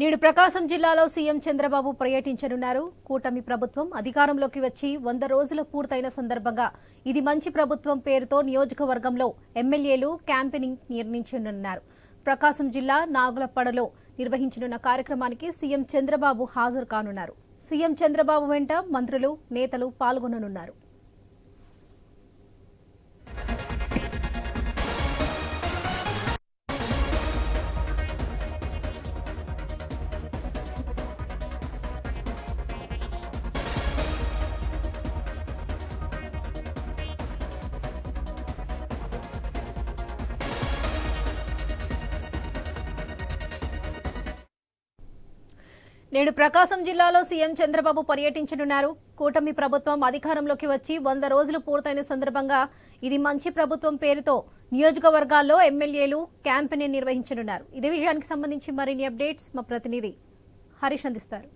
నేడు ప్రకాశం జిల్లాలో సీఎం చంద్రబాబు పర్యటించనున్నారు. కూటమి ప్రభుత్వం అధికారంలోకి వచ్చి వంద రోజులు పూర్తయిన సందర్భంగా ఇది మంచి ప్రభుత్వం పేరుతో నియోజకవర్గంలో ఎమ్మెల్యేలు క్యాంపెయినింగ్ నిర్ణయించనున్నారు ప్రకాశం జిల్లా నాగులపడలో నిర్వహించనున్న కార్యక్రమానికి సీఎం చంద్రబాబు హాజరు కానున్నారు. సీఎం చంద్రబాబు వెంట మంత్రులు నేతలు పాల్గొననున్నారు. నేడు ప్రకాశం జిల్లాలో సీఎం చంద్రబాబు పర్యటించనున్నారు. కూటమి ప్రభుత్వం అధికారంలోకి వచ్చి వంద రోజులు పూర్తయిన సందర్భంగా ఇది మంచి ప్రభుత్వం పేరుతో నియోజకవర్గాల్లో ఎమ్మెల్యేలు క్యాంపెయిన్ నిర్వహించనున్నారు. ఇదే విషయానికి సంబంధించి మరిన్ని అప్డేట్స్ మా ప్రతినిధి హరీష్ అందిస్తారు.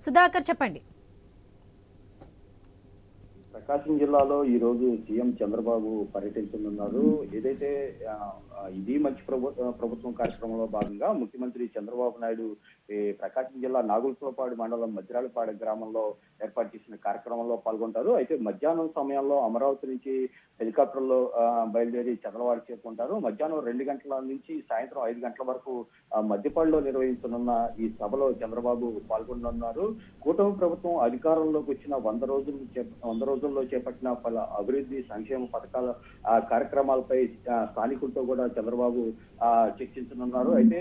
సుధాకర్ చెప్పండి. ప్రకాశం జిల్లాలో ఈ రోజు సీఎం చంద్రబాబు పర్యటించనున్నారు. ఏదైతే ఇది మంచి ప్రభు ప్రభుత్వం కార్యక్రమంలో భాగంగా ముఖ్యమంత్రి చంద్రబాబు నాయుడు ఈ ప్రకాశం జిల్లా నాగులపురపాడు మండలం మధ్యరాలపాడు గ్రామంలో ఏర్పాటు చేసిన కార్యక్రమంలో పాల్గొంటారు. అయితే మధ్యాహ్నం సమయంలో అమరావతి నుంచి హెలికాప్టర్లో బయలుదేరి చంద్రవాడ చేరుకుంటారు. మధ్యాహ్నం రెండు గంటల నుంచి సాయంత్రం ఐదు గంటల వరకు మధ్యపాడులో నిర్వహించనున్న ఈ సభలో చంద్రబాబు పాల్గొనున్నారు కూటమి ప్రభుత్వం అధికారంలోకి వచ్చిన వంద రోజులు వంద రోజుల్లో చేపట్టిన పలు అభివృద్ధి సంక్షేమ పథకాల ఆ, కార్యక్రమాలపై స్థానికులతో కూడా చంద్రబాబు చర్చించనున్నారు. అయితే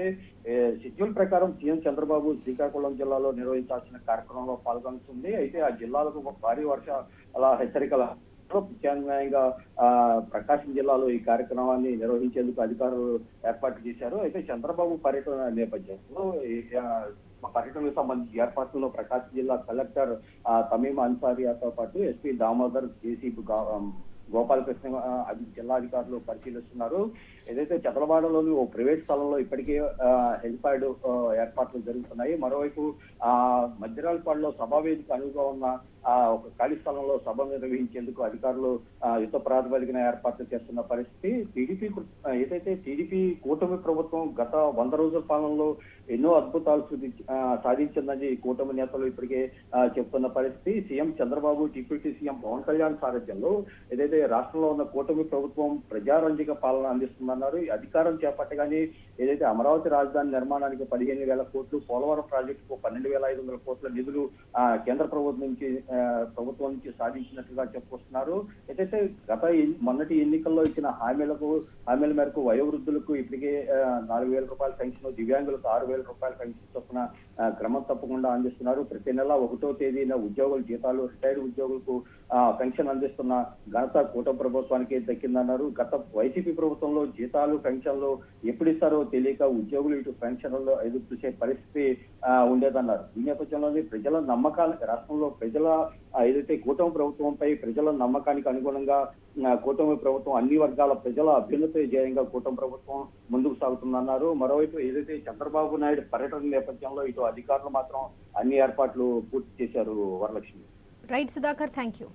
షెడ్యూల్ ప్రకారం సీఎం చంద్రబాబు శ్రీకాకుళం జిల్లాలో నిర్వహించాల్సిన కార్యక్రమంలో పాల్గొంటుంది. అయితే ఆ జిల్లాలకు భారీ వర్ష అలా హెచ్చరికల ప్రత్యామ్నాయంగా ఆ, ప్రకాశం జిల్లాలో ఈ కార్యక్రమాన్ని నిర్వహించేందుకు అధికారులు ఏర్పాటు చేశారు. అయితే చంద్రబాబు పర్యటన నేపథ్యంలో పర్యటనకు సంబంధించి ఏర్పాట్లలో ప్రకాశం జిల్లా కలెక్టర్ తమీం అన్సారియాతో పాటు ఎస్పీ దామోదర్ జేసీ గోపాలకృష్ణ జిల్లా అధికారులు పరిశీలిస్తున్నారు. ఏదైతే చదలవాడలోని ఓ ప్రైవేట్ స్థలంలో ఇప్పటికే ఆ, హెలిప్యాడ్ ఏర్పాట్లు జరుగుతున్నాయి. మరోవైపు ఆ మధ్యరాలపాడులో సభా వేదిక అనువుగా ఉన్న ఆ ఒక ఖాళీ స్థలంలో సభ నిర్వహించేందుకు అధికారులు యుద్ధ ప్రాతిపదికన ఏర్పాట్లు చేస్తున్న పరిస్థితి టీడీపీ ఏదైతే టీడీపీ కూటమి ప్రభుత్వం గత వంద రోజుల పాలనలో ఎన్నో అద్భుతాలు సాధించిందని కూటమి నేతలు ఇప్పటికే చెప్తున్న పరిస్థితి. CM Chandrababu deputy CM Pawan Kalyan సారథ్యంలో ఏదైతే రాష్ట్రంలో ఉన్న కూటమి ప్రభుత్వం ప్రజారంజిక పాలన అందిస్తుందన్నారు. అధికారం చేపట్టగానే ఏదైతే అమరావతి రాజధాని నిర్మాణానికి పదిహేను వేల కోట్లు పోలవరం ప్రాజెక్టుకు పన్నెండు వేల ఐదు వందల కోట్ల నిధులు కేంద్ర ప్రభుత్వం నుంచి ప్రభుత్వం నుంచి సాధించినట్లుగా చెప్పుకొస్తున్నారు. ఏదైతే గత మొన్నటి ఎన్నికల్లో ఇచ్చిన హామీలకు హామీల మేరకు వయోవృద్ధులకు ఇప్పటికే నాలుగు వేల రూపాయల పెన్షన్ దివ్యాంగులకు ఆరు వేల రూపాయల పెన్షన్ చొప్పున క్రమం తప్పకుండా అందిస్తున్నారు. ప్రతి నెల ఒకటో తేదీన ఉద్యోగుల జీతాలు రిటైర్డ్ ఉద్యోగులకు ఆ, పెన్షన్ అందిస్తున్న ఘనత కూటమి ప్రభుత్వానికి దక్కిందన్నారు. గత వైసీపీ ప్రభుత్వంలో జీతాలు పెన్షన్లు ఎప్పుడు ఇస్తారో తెలియక ఉద్యోగులు ఇటు పెన్షన్లలో ఎదురు చూసే పరిస్థితి ఉండేదన్నారు. ఈ నేపథ్యంలోనే ప్రజల నమ్మకానికి రాష్ట్రంలో ప్రజల ఏదైతే కూటమి ప్రభుత్వంపై ప్రజల నమ్మకానికి అనుగుణంగా కూటమి ప్రభుత్వం అన్ని వర్గాల ప్రజల అభ్యున్నతి జయంగా కూటమి ప్రభుత్వం ముందుకు సాగుతుందన్నారు. మరోవైపు ఏదైతే చంద్రబాబు నాయుడు పర్యటన నేపథ్యంలో ఇటు అధికారులు మాత్రం అన్ని ఏర్పాట్లు పూర్తి చేశారు Varalakshmi. Right Sudhakar thank you